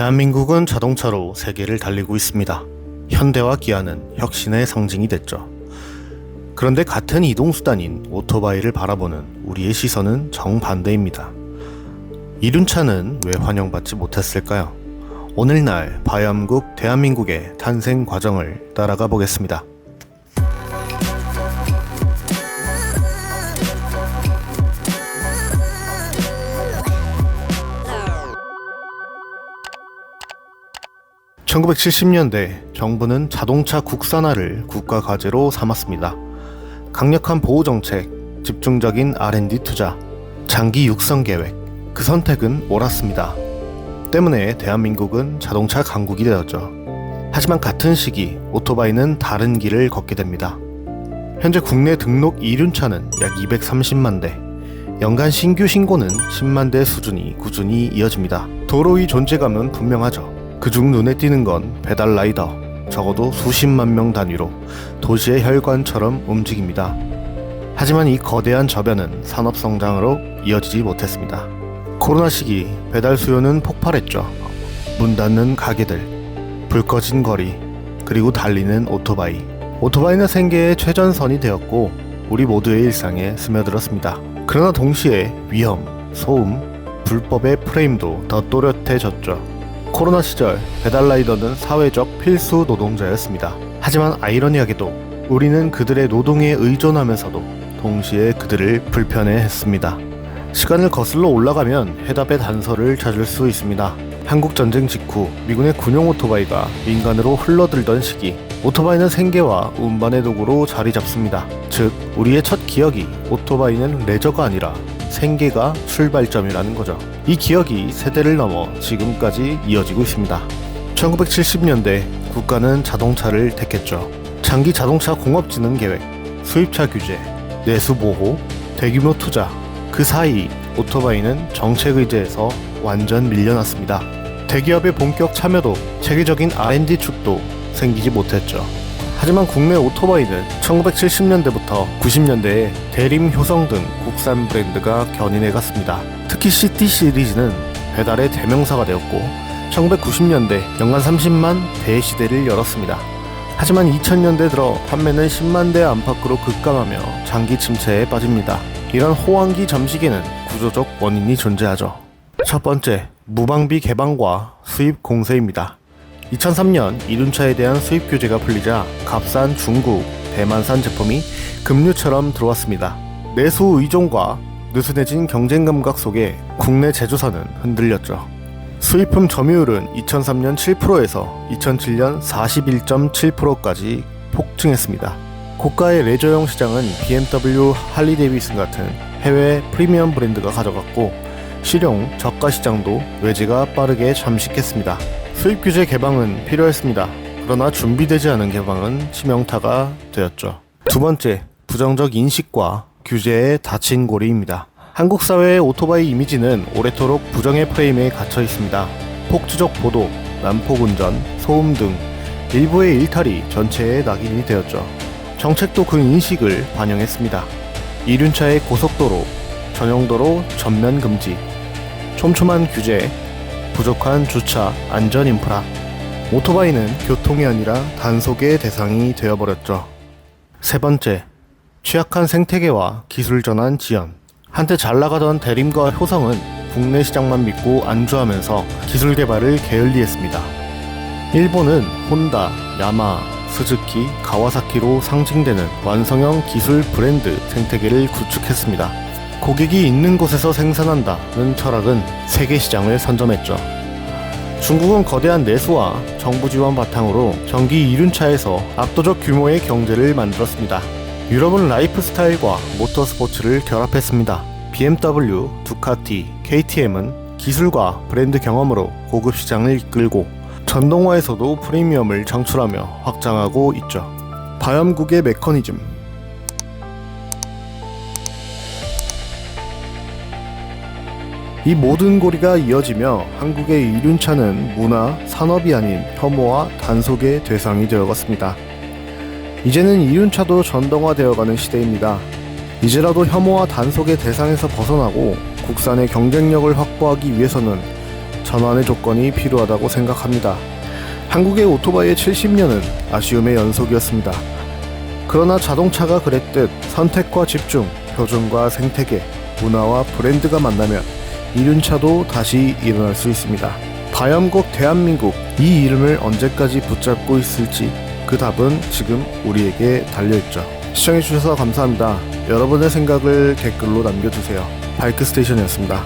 대한민국은 자동차로 세계를 달리고 있습니다. 현대와 기아는 혁신의 상징이 됐죠. 그런데 같은 이동수단인 오토바이를 바라보는 우리의 시선은 정반대입니다. 이륜차는 왜 환영받지 못했을까요? 오늘날 바이암국 대한민국의 탄생 과정을 따라가 보겠습니다. (1970년대) 정부는 자동차 국산화를 국가 과제로 삼았습니다. 강력한 보호 정책, 집중적인 R&D 투자, 장기 육성 계획, 그 선택은 옳았습니다. 때문에 대한민국은 자동차 강국이 되었죠. 하지만 같은 시기 오토바이는 다른 길을 걷게 됩니다. 현재 국내 등록 이륜차는 약 230만 대, 연간 신규 신고는 10만 대 수준이 꾸준히 이어집니다. 도로의 존재감은 분명하죠. 그중 눈에 띄는 건 배달 라이더, 적어도 수십만 명 단위로 도시의 혈관처럼 움직입니다. 하지만 이 거대한 저변은 산업 성장으로 이어지지 못했습니다. 코로나 시기 배달 수요는 폭발했죠. 문 닫는 가게들, 불 꺼진 거리, 그리고 달리는 오토바이. 오토바이는 생계의 최전선이 되었고 우리 모두의 일상에 스며들었습니다. 그러나 동시에 위험, 소음, 불법의 프레임도 더 또렷해졌죠. 코로나 시절 배달라이더는 사회적 필수 노동자였습니다. 하지만 아이러니하게도 우리는 그들의 노동에 의존하면서도 동시에 그들을 불편해했습니다. 시간을 거슬러 올라가면 해답의 단서를 찾을 수 있습니다. 한국 전쟁 직후 미군의 군용 오토바이가 민간으로 흘러들던 시기 오토바이는 생계와 운반의 도구로 자리 잡습니다. 즉 우리의 첫 기억이 오토바이는 레저가 아니라 생계가 출발점이라는 거죠. 이 기억이 세대를 넘어 지금까지 이어지고 있습니다. 1970년대 국가는 자동차를 택했죠. 장기 자동차 공업진흥 계획, 수입차 규제, 내수 보호, 대규모 투자. 그 사이 오토바이는 정책 의제에서 완전 밀려났습니다. 대기업의 본격 참여도 체계적인 R&D 축도 생기지 못했죠. 하지만 국내 오토바이는 1970년대부터 90년대에 대림 효성 등 국산 브랜드가 견인해 갔습니다. 특히 시티 시리즈는 배달의 대명사가 되었고 1990년대 연간 30만 대 시대를 열었습니다. 하지만 2000년대 들어 판매는 10만 대 안팎으로 급감하며 장기 침체에 빠집니다. 이런 호황기 잠식에는 구조적 원인이 존재하죠. 첫 번째, 무방비 개방과 수입 공세입니다. 2003년 이륜차에 대한 수입 규제가 풀리자 값싼 중국, 대만산 제품이 급류처럼 들어왔습니다. 내수 의존과 느슨해진 경쟁 감각 속에 국내 제조사는 흔들렸죠. 수입품 점유율은 2003년 7%에서 2007년 41.7%까지 폭증했습니다. 고가의 레저용 시장은 BMW, 할리 데이비슨 같은 해외 프리미엄 브랜드가 가져갔고 실용 저가 시장도 외제가 빠르게 잠식했습니다. 수입 규제 개방은 필요했습니다. 그러나 준비되지 않은 개방은 치명타가 되었죠. 두 번째, 부정적 인식과 규제에 닫힌 고리입니다. 한국 사회의 오토바이 이미지는 오래도록 부정의 프레임에 갇혀 있습니다. 폭주적 보도, 난폭 운전, 소음 등 일부의 일탈이 전체의 낙인이 되었죠. 정책도 그 인식을 반영했습니다. 이륜차의 고속도로, 전용도로 전면 금지, 촘촘한 규제, 부족한 주차, 안전 인프라. 오토바이는 교통이 아니라 단속의 대상이 되어버렸죠. 세 번째, 취약한 생태계와 기술 전환 지연. 한때 잘 나가던 대림과 효성은 국내 시장만 믿고 안주하면서 기술 개발을 게을리했습니다. 일본은 혼다, 야마, 스즈키, 가와사키로 상징되는 완성형 기술 브랜드 생태계를 구축했습니다. 고객이 있는 곳에서 생산한다는 철학은 세계 시장을 선점했죠. 중국은 거대한 내수와 정부 지원 바탕으로 전기 이륜차에서 압도적 규모의 경제를 만들었습니다. 유럽은 라이프 스타일과 모터 스포츠를 결합했습니다. BMW, 두카티, KTM은 기술과 브랜드 경험으로 고급 시장을 이끌고 전동화에서도 프리미엄을 창출하며 확장하고 있죠. 바이옴국의 메커니즘 이 모든 고리가 이어지며 한국의 이륜차는 문화, 산업이 아닌 혐오와 단속의 대상이 되어갔습니다. 이제는 이륜차도 전동화되어가는 시대입니다. 이제라도 혐오와 단속의 대상에서 벗어나고 국산의 경쟁력을 확보하기 위해서는 전환의 조건이 필요하다고 생각합니다. 한국의 오토바이의 70년은 아쉬움의 연속이었습니다. 그러나 자동차가 그랬듯 선택과 집중, 표준과 생태계, 문화와 브랜드가 만나면 이륜차도 다시 일어날 수 있습니다. 바염국 대한민국 이 이름을 언제까지 붙잡고 있을지 그 답은 지금 우리에게 달려있죠. 시청해주셔서 감사합니다. 여러분의 생각을 댓글로 남겨주세요. 바이크 스테이션이었습니다.